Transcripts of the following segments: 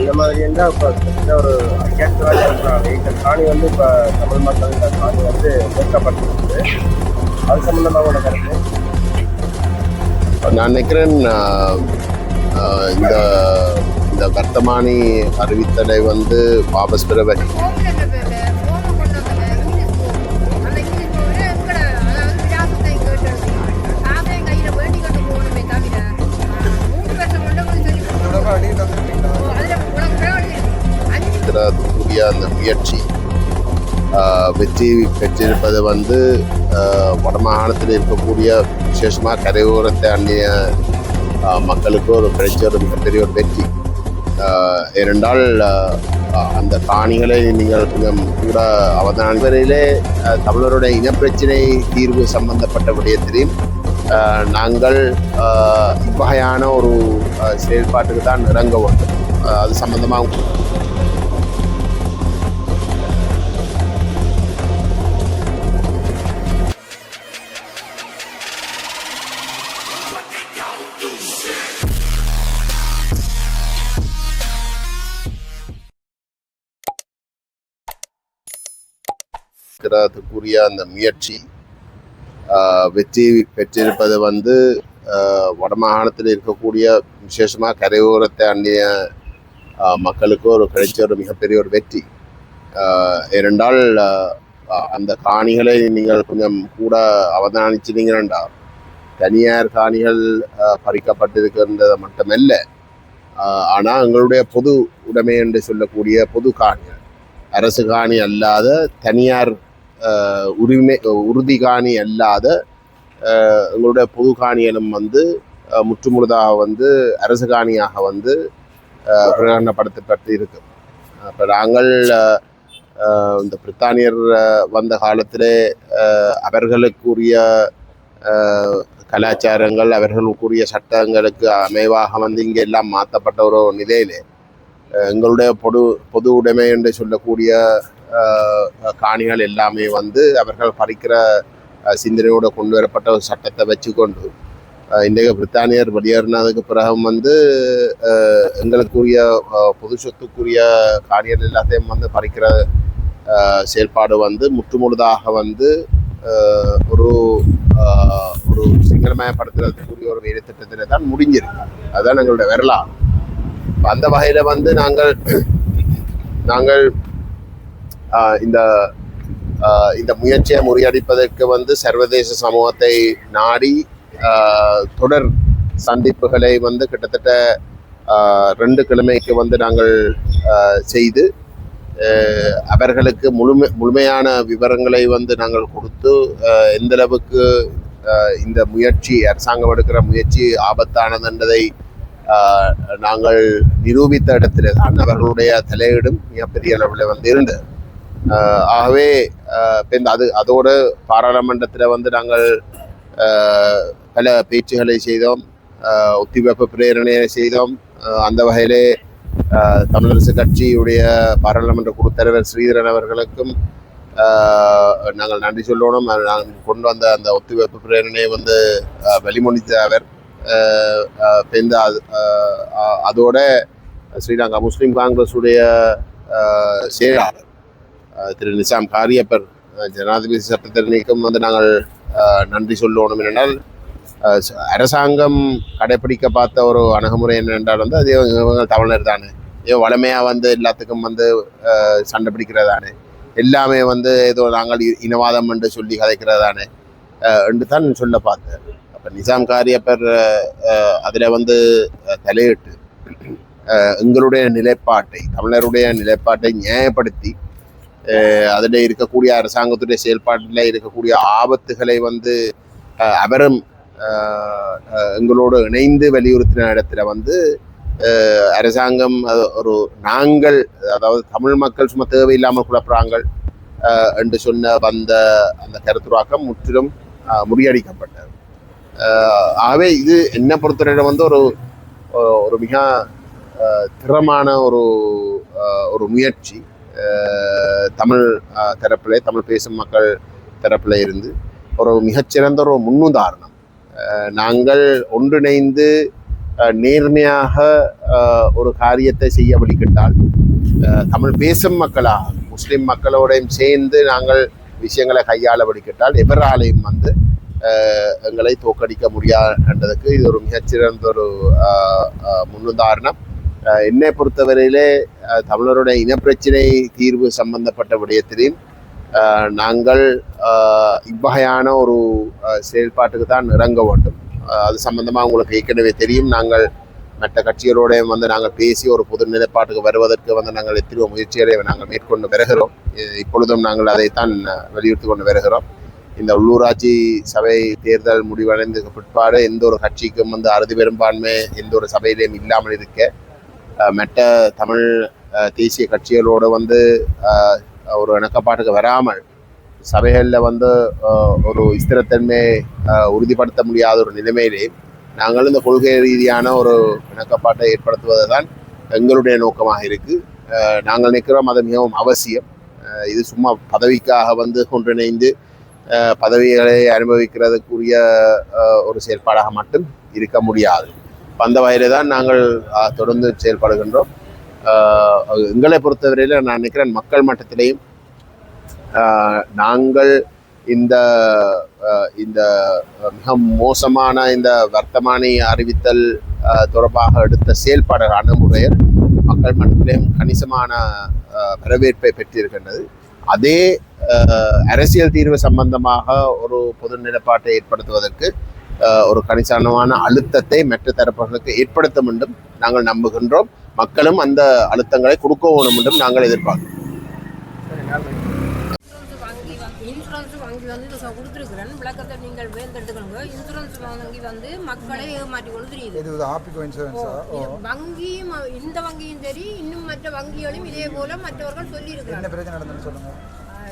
இந்த மாதிரி இருந்தால் இப்போ கிட்டத்தட்ட ஒரு ரூபாய் இந்த காணி வந்து இப்போ தமிழ் மக்கள் இந்த காணி வந்து விற்கப்பட்டிருக்கு அது சம்மந்தமாக உங்களோட கருத்து நான் நினைக்கிறேன் இந்த இந்த வர்த்தமானி அறிவித்தலை வந்து வாபஸ் பெற அஞ்சு அந்த முயற்சி. ஆஹ், வெற்றி பெற்றிருப்பது வந்து வடமாகாணத்தில் இருக்கக்கூடிய விசேஷமாக கரையோரத்தை அந்நிய மக்களுக்கு ஒரு கிடைச்ச ஒரு மிகப்பெரிய ஒரு வெற்றி. ஆஹ், ஏனென்றால் அந்த காணிகளை நீங்கள் கொஞ்சம் கூட அவதான வரையிலே தமிழருடைய இனப்பிரச்சினை தீர்வு சம்பந்தப்பட்ட விடயத்திலையும் ஆஹ், நாங்கள் இவ்வகையான ஒரு செயல்பாட்டுக்கு தான் இறங்க வேண்டும். அது சம்பந்தமாக இருக்கிறதுக்குரிய அந்த முயற்சி வெற்றி பெற்றிருப்பது வந்து வடமாகாணத்தில் இருக்கக்கூடிய விசேஷமாக கரையோரத்தை அந்நிய மக்களுக்கு ஒரு கிடைச்ச ஒரு மிகப்பெரிய ஒரு வெற்றி. ஆஹ், ஏனென்றால் அந்த காணிகளை நீங்கள் கொஞ்சம் கூட அவதானிச்சிட்டீங்கன்னா தனியார் காணிகள் பறிக்கப்பட்டிருக்கின்றது மட்டுமல்ல ஆனால் எங்களுடைய பொது உடைமை என்று சொல்லக்கூடிய பொது காணிகள். அரசு காணி அல்லாத தனியார் உரிமை உறுதி காணி அல்லாத எங்களுடைய பொது காணியலும் வந்து முற்றுமுழுதாக வந்து அரசு காணியாக வந்து பிரகடனப்படுத்தப்பட்டு இருக்கு. அப்போ நாங்கள் இந்த பிரித்தானியர் வந்த காலத்திலே அவர்களுக்குரிய கலாச்சாரங்கள் அவர்களுக்குரிய சட்டங்களுக்கு அமைவாக வந்து இங்கே எல்லாம் மாற்றப்பட்ட ஒரு நிலையிலே எங்களுடைய பொது பொது உடைமை என்று சொல்லக்கூடிய காணிகள் எல்லாமே வந்து அவர்கள் பறிக்கிற சிந்தனையோடு கொண்டு வரப்பட்ட ஒரு சட்டத்தை வச்சுக்கொண்டு ஆஹ், இன்றைய பிரித்தானியர் வெளியேறினதுக்கு பிறகும் வந்து எங்களுக்குரிய பொது சொத்துக்குரிய காணிகள் எல்லாத்தையும் வந்து பறிக்கிற செயல்பாடு வந்து முற்றுமுழுதாக வந்து ஒரு ஒரு சிங்களமயப்படுத்துறதுக்குரிய ஒரு வேலை திட்டத்தில் தான் முடிஞ்சிருக்கு. அதுதான் எங்களுடைய வரலாறு அந்த வகையில் வந்து நாங்கள் நாங்கள் இந்த இந்த முயற்சியை முறியடிப்பதற்கு வந்து சர்வதேச சமூகத்தை நாடி தொடர் சந்திப்புகளை வந்து கிட்டத்தட்ட ரெண்டு கிழமைக்கு வந்து நாங்கள் செய்து அவர்களுக்கு முழுமை முழுமையான விவரங்களை வந்து நாங்கள் கொடுத்து எந்தளவுக்கு இந்த முயற்சி அரசாங்கம் எடுக்கிற முயற்சி ஆபத்தானது என்பதை நாங்கள் நிரூபித்த இடத்துல தான் அவர்களுடைய தலையீடும் மிகப்பெரிய அளவில் வந்து இருந்தது. ஆகவே இப்போ இந்த அது அதோடு பாராளுமன்றத்தில் வந்து நாங்கள் பல பேச்சுகளை செய்தோம். ஒத்திவைப்பு பிரேரணையை செய்தோம். அந்த வகையிலே தமிழரசு கட்சியுடைய பாராளுமன்ற குழு தலைவர் ஸ்ரீதரன் அவர்களுக்கும் நாங்கள் நன்றி சொல்லணும். நாங்கள் கொண்டு வந்த அந்த ஒத்திவைப்பு பிரேரணையை வந்து ஆஹ், வெளிமொழித்த அவர் இந்த அது- அதோட ஸ்ரீலங்கா முஸ்லீம் காங்கிரஸுடைய செயலாளர் திரு நிசாம் காரியப்பர் ஜனாதிபதி சட்டத்திறனைக்கும் வந்து நாங்கள் நன்றி சொல்லணும் என்னென்றால் அரசாங்கம் கடைப்பிடிக்க பார்த்த ஒரு அணுகுமுறை என்னென்றால் வந்து அது இவங்க தமிழர் தானே ஏதோ வளமையாக வந்து எல்லாத்துக்கும் வந்து சண்டை பிடிக்கிறதானே எல்லாமே வந்து ஏதோ நாங்கள் இ- இனவாதம் என்று சொல்லி கதைக்கிறதானே என்று தான் சொல்ல பார்த்தேன் அப்போ நிசாம் காரியப்பர் அதில் வந்து தலையிட்டு எங்களுடைய நிலைப்பாட்டை தமிழருடைய நிலைப்பாட்டை நியாயப்படுத்தி அதில் இருக்கக்கூடிய அரசாங்கத்துடைய செயல்பாட்டில் இருக்கக்கூடிய ஆபத்துகளை வந்து அவரும் எங்களோடு இணைந்து வலியுறுத்தின இடத்துல வந்து அரசாங்கம் அது ஒரு நாங்கள் அதாவது தமிழ் மக்கள் சும்மா தேவையில்லாமல் குழப்புறாங்க என்று சொன்ன வந்த அந்த கருத்துருவாக்கம் முற்றிலும் முறியடிக்கப்பட்டது. ஆகவே இது என்ன பொறுத்தவரை வந்து ஒரு ஒரு மிக திறமான ஒரு ஒரு முயற்சி. தமிழ் தரப்பில் தமிழ் பேசும் மக்கள் தரப்பில் இருந்து ஒரு மிகச்சிறந்த ஒரு முன்னுதாரணம். நாங்கள் ஒன்றிணைந்து நேர்மையாக ஒரு காரியத்தை செய்ய வழிகிட்டால் தமிழ் பேசும் மக்களாக முஸ்லீம் மக்களோடையும் சேர்ந்து நாங்கள் விஷயங்களை கையாள வழிகிட்டால் எவராலையும் வந்து எங்களை தோக்கடிக்க முடியாதுன்றதுக்கு இது ஒரு மிகச்சிறந்த ஒரு முன்னுதாரணம். என்னை பொறுத்தவரையிலே தமிழருடைய இனப்பிரச்சினை தீர்வு சம்பந்தப்பட்ட விடயத்திலையும் நாங்கள் இவ்வகையான ஒரு செயல்பாட்டுக்கு தான் இறங்க வேண்டும். அது சம்பந்தமாக உங்களுக்கு ஏற்கனவே தெரியும். நாங்கள் மற்ற கட்சிகளோடையும் வந்து நாங்கள் பேசி ஒரு பொது நிலைப்பாட்டுக்கு வருவதற்கு வந்து நாங்கள் எத்தனையோ முயற்சிகளை நாங்கள் மேற்கொண்டு வருகிறோம். இப்பொழுதும் நாங்கள் அதைத்தான் வலியுறுத்தி கொண்டு வருகிறோம். இந்த உள்ளூராட்சி சபை தேர்தல் முடிவடைந்த பிற்பாடு எந்த ஒரு கட்சிக்கும் வந்து அறுதி பெரும்பான்மை எந்த ஒரு சபையிலையும் இல்லாமல் இருக்க மற்ற தமிழ் தேசிய கட்சிகளோடு வந்து ஒரு இணக்கப்பாட்டுக்கு வராமல் சபைகளில் வந்து ஒரு ஸ்திரத்தன்மை உறுதிப்படுத்த முடியாத ஒரு நிலைமையிலே நாங்கள் இந்த கொள்கை ரீதியான ஒரு இணக்கப்பாட்டை ஏற்படுத்துவது தான் எங்களுடைய நோக்கமாக இருக்குது நாங்கள் நிற்கிறோம் அது மிகவும் அவசியம். இது சும்மா பதவிக்காக வந்து ஒன்றிணைந்து பதவிகளை அனுபவிக்கிறதுக்குரிய ஒரு செயல்பாடாக மட்டும் இருக்க முடியாது. அந்த வகையில தான் நாங்கள் தொடர்ந்து செயல்படுகின்றோம். எங்களை பொறுத்தவரையில் நான் நினைக்கிறேன் மக்கள் மட்டத்திலையும் நாங்கள் இந்த இந்த மிக மோசமான இந்த வர்த்தமானி அறிவித்தல் தொடர்பாக எடுத்த செயல்பாடு அணுகுமுறையில் மக்கள் மட்டத்திலேயும் கணிசமான வரவேற்பை பெற்றிருக்கின்றது. அதே அரசியல் தீர்வு சம்பந்தமாக ஒரு பொது நிலப்பாட்டை ஏற்படுத்துவதற்கு ஒரு கணிசமான அழுத்தத்தை மற்ற தரப்புகளுக்கு ஏற்படுத்தும் என்றும் நாங்கள் நம்புகின்றோம். மக்களும் அந்த அழுத்தங்களை கொடுக்க வேணும் என்றும் நாங்கள் எதிர்பார்க்கிறோம். இன்சூரன்ஸ் வங்கி வந்து இன்சூரன்ஸ் வங்கி வந்து இதை கொடுத்திருக்கிறேன். விளக்கத்தை நீங்கள் வேந்தெடுத்துக்கணுங்க இன்சூரன்ஸ் வங்கி வந்து மக்களை ஏமாற்றி தெரியுது. இது இன்சூரன்ஸா வங்கியும் இந்த வங்கியும் சரி இன்னும் மற்ற வங்கிகளும் இதே போல மற்றவர்கள் சொல்லி என்ன பிரச்சனை நடந்துன்னு சொல்லுங்க.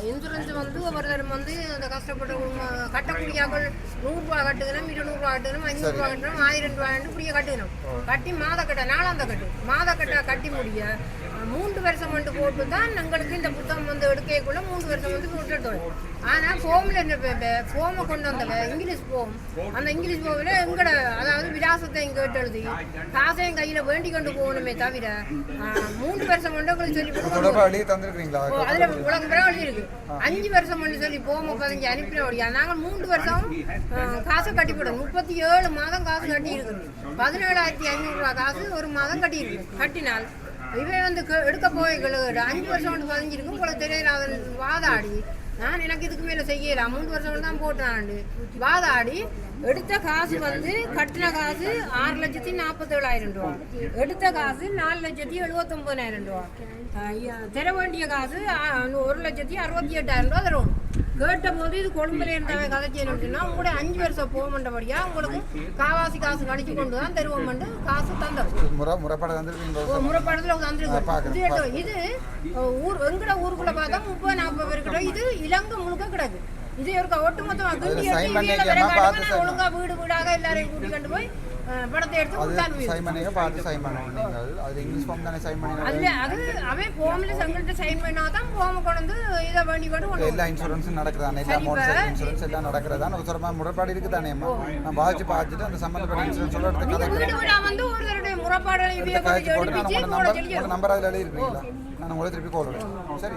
இன்சூரன்ஸ் வந்து ஒவ்வொருத்தரும் வந்து அந்த கஷ்டப்பட்ட குடும்பம் கட்டக்கூடியாக்கள் நூறுரூவா கட்டுக்கணும் இருநூறுவா கட்டணும் ஐநூறுரூவா கட்டணும் ஆயிரம் ரூபாய் இப்படியே கட்டுக்கணும் கட்டி மாத கட்ட நாலாந்த கட்டு. மாத கட்ட கட்டி முடிய மூன்று வருஷம் வந்து போட்டு தான் எங்களுக்கு இந்த புத்தகம் வந்து எடுக்கக்குள்ள மூன்று வருஷம் வந்து போட்டுட்டோம் ஆனால் ஃபோமில் என்ன ஃபோமை கொண்டு வந்தல இங்கிலீஷ் ஃபோம் அந்த இங்கிலீஷ் ஃபோமில் எங்கட அதாவது விலாசத்தை இங்கே எழுதி காசையும் கையில் வேண்டி கொண்டு போகணுமே தவிர மூன்று வருஷம் வந்து உங்களுக்கு சொல்லி அதுல உலகம் பிறகு எழுதி இருக்கு அஞ்சு வருஷம் பண்ணி சொல்லி போம பதினஞ்சு அனுப்பினோடியா நாங்கள் மூன்று வருஷம் காசு கட்டி போடணும் முப்பத்தி ஏழு மாதம் காசு கட்டி இருக்கு பதினேழாயிரத்தி ஐநூறு ரூபா காசு ஒரு மாதம் கட்டி இருக்கு கட்டினால் இவன் வந்து எடுக்க போய் கழுகுடு அஞ்சு வருஷம் வந்து பதிஞ்சிருக்கும் போல தெரியல. அதன் வாதாடி. நான் எனக்கு இதுக்கு மேலே செய்யல. மூணு வருஷம் தான் போட்டாண்டு. வாதாடி எடுத்த காசு வந்து கட்டின காசு ஆறு லட்சத்தி நாற்பத்தேழாயிரம் ரூபா. எடுத்த காசு நாலு லட்சத்தி எழுபத்தொம்பதாயிரம் ரூபா. தர வேண்டிய காசு ஒரு லட்சத்தி அறுபத்தி எட்டாயிரம் ரூபா தரும் கேட்ட போது இது கொழும்புல இருந்தவன் கதை செய்யணும்னா உங்களுடைய அஞ்சு வருஷம் போக மாட்டபடியா உங்களுக்கு காவாசி காசு கடிச்சு கொண்டு தான் தருவோம் காசு தந்தோம் முறைப்பாடத்துல வந்துருக்கு இது ஊர் எங்கட ஊருக்குள்ள பார்த்தா முப்பது நாற்பது பேர் கிட்ட இது இலங்கை முழுக்க கிடக்கு. இது ஒரு ஒட்டுமொத்தமா கிண்டி sign எடுத்து பண்ணி இவியல வைக்காம வரை பார்த்து காட்டுங்க, sign ஒழுங்கா வீடு வீடாக எல்லாரையும் கூட்டி கொண்டு போய் படத்தை எடுத்து கொடுத்தாரு சைன் பண்ணீங்க பார்த்து சைன் பண்ணணும் நீங்கள் அது இங்கிலீஷ் ஃபார்ம் தானே சைன் பண்ணி அதுல அது அவன் சைன் பண்ணாதான் போம கொண்டு வந்து இதை கொண்டு கொண்டு எல்லா இன்சூரன்ஸும் நடக்குதானே எல்லா இப்ப- இன்சூரன்ஸ் எல்லாம் நடக்கிறதா ஒரு சொரமா முறைப்பாடு இருக்குதானே நான் பாதிச்சு பார்த்துட்டு அந்த சம்மந்தப்பட்ட இன்சூரன்ஸ் எடுத்து கதை வீடு வீடா வந்து போட்டு நம்பர் சொல்லி உங்களோட நம்பர் அதில் எழுதிருக்கீங்களா நான் உங்களை திருப்பி கால் சரி